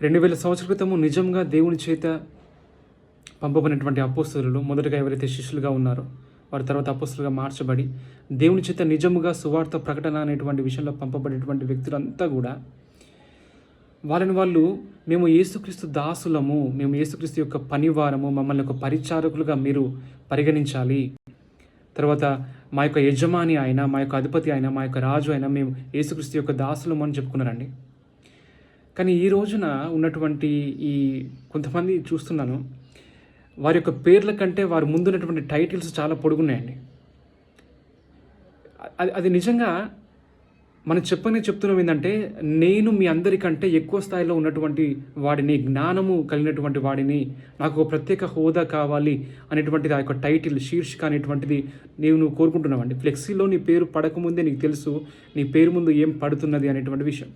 రెండు వేల సంవత్సరాల క్రితము నిజంగా దేవుని చేత పంపబడినటువంటి అపోస్తులు మొదటగా ఎవరైతే శిష్యులుగా ఉన్నారో వారి తర్వాత అపోస్తులుగా మార్చబడి దేవుని చేత నిజముగా సువార్త ప్రకటన అనేటువంటి విషయంలో పంపబడినటువంటి వ్యక్తులంతా కూడా వాళ్ళని వాళ్ళు మేము యేసుక్రీస్తు దాసులము మేము యేసుక్రీస్తు యొక్క పనివారము మమ్మల్ని ఒక పరిచారకులుగా మీరు పరిగణించాలి. తర్వాత మా యొక్క యజమాని ఆయన మా యొక్క అధిపతి ఆయన మా యొక్క రాజు అయినా మేము యేసుక్రీస్తు యొక్క దాసులము అని చెప్పుకున్నారండి. కానీ ఈ రోజున ఉన్నటువంటి ఈ కొంతమంది చూస్తున్నాను వారి యొక్క పేర్ల కంటే వారి ముందున్నటువంటి టైటిల్స్ చాలా పొడుగున్నాయండి. అది అది నిజంగా మనం చెప్పని చెప్తున్నాం ఏంటంటే నేను మీ అందరికంటే ఎక్కువ స్థాయిలో ఉన్నటువంటి వాడిని జ్ఞానము కలిగినటువంటి వాడిని నాకు ఒక ప్రత్యేక హోదా కావాలి అనేటువంటిది ఆ యొక్క టైటిల్ శీర్షిక అనేటువంటిది నేను కోరుకుంటున్నామండి. ఫ్లెక్సీలో నీ పేరు పడకముందే నీకు తెలుసు నీ పేరు ముందు ఏం పడుతున్నది అనేటువంటి విషయం.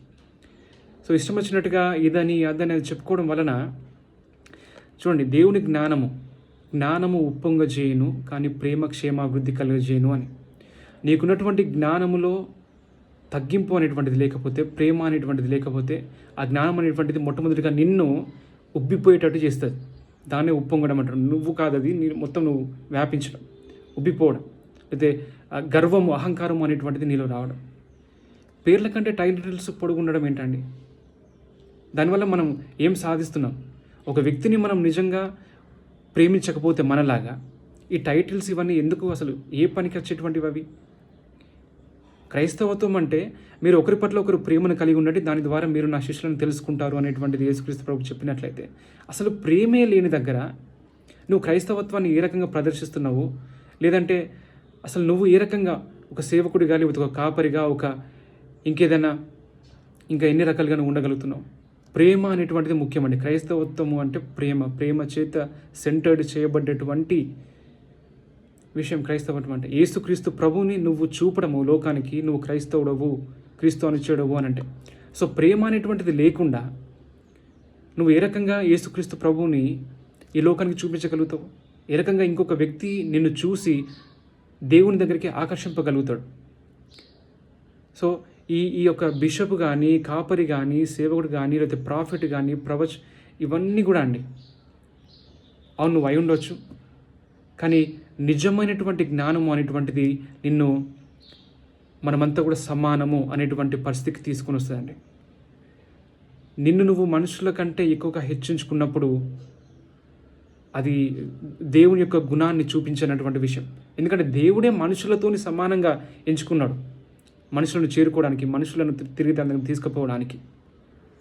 సో ఇష్టం వచ్చినట్టుగా ఇదని అదని అది చెప్పుకోవడం వలన చూడండి దేవుని జ్ఞానము జ్ఞానము ఉప్పొంగజేయును కానీ ప్రేమ క్షేమాభివృద్ధి కలుగజేయును అని. నీకున్నటువంటి జ్ఞానములో తగ్గింపు అనేటువంటిది లేకపోతే ప్రేమ అనేటువంటిది లేకపోతే ఆ జ్ఞానం అనేటువంటిది మొట్టమొదటిగా నిన్ను ఉబ్బిపోయేటట్టు చేస్తుంది. దాన్నే ఉప్పొంగడం అంటారు. నువ్వు కాదు అది నీ మొత్తం నువ్వు వ్యాపించడం ఉబ్బిపోవడం అయితే గర్వము అహంకారం అనేటువంటిది నీలో రావడం. పేర్ల కంటే టైటిల్స్ పొడుగుండడం ఏంటండి? దానివల్ల మనం ఏం సాధిస్తున్నాం? ఒక వ్యక్తిని మనం నిజంగా ప్రేమించకపోతే మనలాగా ఈ టైటిల్స్ ఇవన్నీ ఎందుకు అసలు ఏ పనికి వచ్చేటువంటివి అవి? క్రైస్తవత్వం అంటే మీరు ఒకరి పట్ల ఒకరు ప్రేమను కలిగి ఉండండి దాని ద్వారా మీరు నా శిష్యులను తెలుసుకుంటారు అనేటువంటిది యేసుక్రీస్తు ప్రభు చెప్పినట్లయితే. అసలు ప్రేమే లేని దగ్గర నువ్వు క్రైస్తవత్వాన్ని ఏ రకంగా ప్రదర్శిస్తున్నావు? లేదంటే అసలు నువ్వు ఏ రకంగా ఒక సేవకుడిగా లేకపోతే ఒక కాపరిగా ఒక ఇంకేదైనా ఇంకా ఎన్ని రకాలుగా నువ్వు ఉండగలుగుతున్నావు? ప్రేమ అనేటువంటిది ముఖ్యమండి. క్రైస్తవత్వము అంటే ప్రేమ ప్రేమ చేత సెంటర్డ్ చేయబడ్డటువంటి విషయం క్రైస్తవత్వం అంటే. ఏసుక్రీస్తు ప్రభుని నువ్వు చూపడము లోకానికి నువ్వు క్రైస్తవుడవు క్రీస్తు అనుచేడవు అని అంటే. సో ప్రేమ అనేటువంటిది లేకుండా నువ్వు ఏ రకంగా ఏసుక్రీస్తు ప్రభువుని ఈ లోకానికి చూపించగలుగుతావు? ఏ రకంగా ఇంకొక వ్యక్తి నిన్ను చూసి దేవుని దగ్గరికి ఆకర్షింపగలుగుతాడు? సో ఈ ఈ యొక్క బిషప్ కానీ కాపరి కానీ సేవకుడు కానీ లేకపోతే ప్రాఫిట్ కానీ ప్రవచ్ ఇవన్నీ కూడా అండి. అవును నువ్వు అయి ఉండొచ్చు. కానీ నిజమైనటువంటి జ్ఞానము అనేటువంటిది నిన్ను మనమంతా కూడా సమానము అనేటువంటి పరిస్థితికి తీసుకొని వస్తుందండి. నిన్ను నువ్వు మనుషుల కంటే ఎక్కువగా హెచ్చించుకున్నప్పుడు అది దేవుని యొక్క గుణాన్ని చూపించినటువంటి విషయం. ఎందుకంటే దేవుడే మనుషులతోని సమానంగా ఎంచుకున్నాడు. మనుషులను చేరుకోవడానికి మనుషులను తిరిగి తన తీసుకుపోవడానికి.